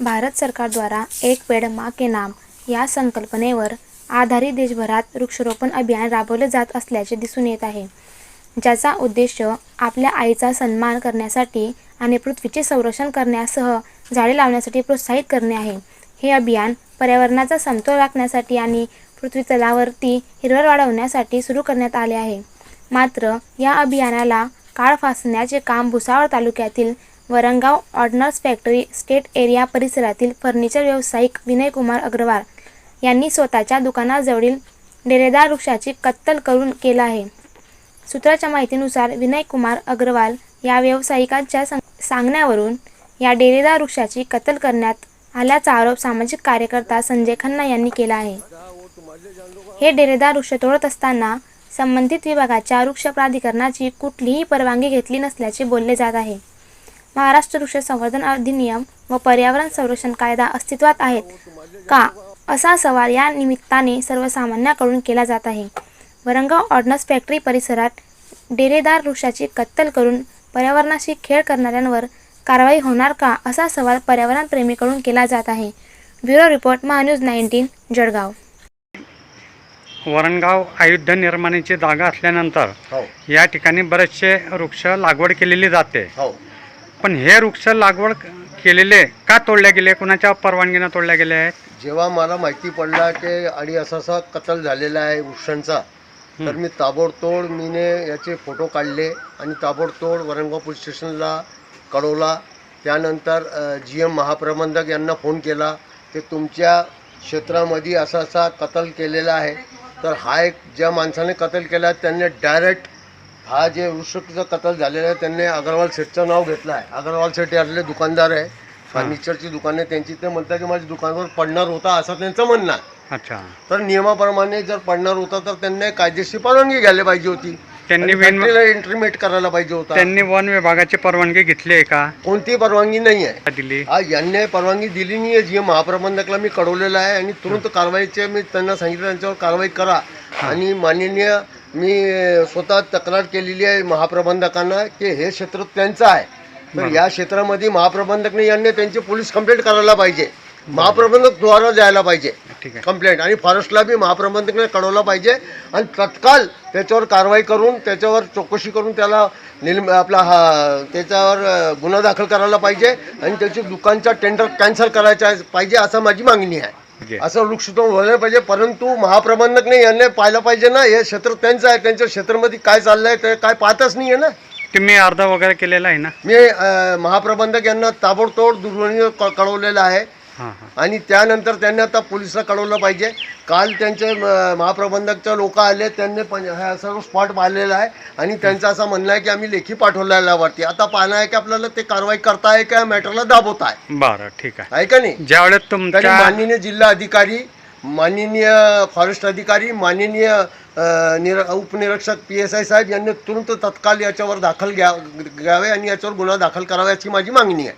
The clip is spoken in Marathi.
भारत सरकारद्वारा एक पेड मा के नाम या संकल्पनेवर आधारित देशभरात वृक्षारोपण अभियान राबवले जात असल्याचे दिसून येत आहे. ज्याचा उद्देश आपल्या आईचा सन्मान करण्यासाठी आणि पृथ्वीचे संरक्षण करण्यासह झाडे लावण्यासाठी प्रोत्साहित करणे आहे. हे अभियान पर्यावरणाचा समतोल राखण्यासाठी आणि पृथ्वी तलावरती हिरवळ वाढवण्यासाठी सुरू करण्यात आले आहे. मात्र या अभियानाला काळ फासण्याचे काम भुसावळ तालुक्यातील Varangaon ordnance factory state area परिसरातील फर्निचर व्यावसायिक विनयकुमार अग्रवाल यांनी स्वतःच्या दुकानाजवळील डेरेदार वृक्षाची कत्तल करून केला आहे. सूत्राच्या माहितीनुसार विनयकुमार अग्रवाल या व्यावसायिकांच्या सांगण्यावरून या डेरेदार वृक्षाची कत्तल करण्यात आल्याचा आरोप सामाजिक कार्यकर्ता संजय खन्ना यांनी केला आहे. हे डेरेदार वृक्ष तोडत असताना संबंधित विभागाच्या वृक्ष प्राधिकरणाची कुठलीही परवानगी घेतली नसल्याचे बोलले जात आहे. महाराष्ट्र वृक्ष संवर्धन अधिनियम व पर्यावरण संरक्षण कायदा अस्तित्वात आहेत का? असा सवाल या निमित्ताने सर्वसामान्याकडून केला जात आहे. वरंगाव ऑर्डनन्स फॅक्टरी परिसरात डेरेदार वृक्षाची कत्तल करून पर्यावरणाशी खेळ करणाऱ्यांवर कारवाई होणार का? असा सवाल पर्यावरणप्रेमीकडून केला जात आहे. Bureau report MahaNews nineteen Jalgaon. Varangaon Ayodhya निर्माणाची जागा असल्यानंतर हो. या ठिकाणी बरेचसे वृक्ष लागवड केलेली जाते. हो. पण हे वृक्ष लागवड केलेले का तोडले गेले? कुणाच्या परवानगीनं तोडले गेले आहेत? जेव्हा मला माहिती पडला की आणि असा असा कत्ल झालेला आहे वृक्षांचा तर मी ताबडतोड मीने याचे फोटो काढले आणि ताबडतोड वरणगाव पोलीस स्टेशनला कळवला. त्यानंतर जी एम महाप्रबंधक यांना फोन केला की तुमच्या क्षेत्रामध्ये असा असा कत्ल केलेला आहे. तर हा एक ज्या माणसाने कत्ल केला त्यांनी डायरेक्ट हा जे वृक्षचा कत्ल झालेला आहे त्यांनी अग्रवाल सेठचं नाव घेतलं आहे. अग्रवाल सेठ यातले दुकानदार आहे. फर्निचरची दुकाने त्यांची ते म्हणतात की माझ्या दुकानावर पडणार होता असं त्यांचं म्हणणं आहे. अच्छा. तर नियमाप्रमाणे जर पडणार होता तर त्यांनी कायदेशीर परवानगी घ्यायला पाहिजे होती. त्यांनी विन- इंटरमेट करायला पाहिजे होता. त्यांनी वन विभागाची परवानगी घेतली आहे का? कोणतीही परवानगी नाही आहे. दिली? यांनी परवानगी दिली नाही आहे. जी महाप्रबंधकला मी कळवलेलं आहे आणि तुरंत कारवाईचे मी त्यांना सांगितलं त्यांच्यावर कारवाई करा. आणि माननीय मी स्वतः तक्रार केलेली आहे महाप्रबंधकांना की हे क्षेत्र त्यांचं आहे. तर या क्षेत्रामध्ये महाप्रबंधकने यांनी त्यांची पोलीस कंप्लेंट करायला पाहिजे. महाप्रबंधक द्वारा जायला पाहिजे. ठीक आहे. कंप्लेंट आणि फॉरेस्टला बी महाप्रबंधकने कळवलं पाहिजे. आणि तत्काल त्याच्यावर कारवाई करून त्याच्यावर चौकशी करून त्याला निल आपला हा त्याच्यावर गुन्हा दाखल करायला पाहिजे. आणि त्याची दुकानचा टेंडर कॅन्सल करायचा पाहिजे असं माझी मागणी आहे. असं वृक्षतोड व्हायला पाहिजे. परंतु महाप्रबंधकने यांनी पाहिलं पाहिजे ना हे क्षेत्र त्यांचं आहे. त्यांच्या क्षेत्रामध्ये काय चाललंय ते काय पाहतच नाही आहे ना. तुम्ही अर्ज वगैरे केलेला आहे ना. मी अ, महाप्रबंधक यांना ताबडतोब दूरध्वनीवर क- कळवलेलं आहे. आणि त्यानंतर त्यांनी आता पोलिसला कळवलं पाहिजे. काल त्यांचे महाप्रबंधकचे लोक आले त्यांनी पण हा सर्व स्पॉट पाहिलेला आहे. आणि त्यांचं असं म्हणणं आहे की आम्ही लेखी पाठवलेला वरती आता पाहणं आहे की आपल्याला ते कारवाई करताय का मॅटरला दाबवत आहे? बरं ठीक आहे. का नाही? ज्यावेळेस तुमच्या माननीय जिल्हा अधिकारी माननीय फॉरेस्ट अधिकारी माननीय निर उपनिरीक्षक पी एस आय साहेब यांनी तुरंत तत्काल याच्यावर दाखल घ्या घ्यावे आणि याच्यावर गुन्हा दाखल करावा याची माझी मागणी आहे.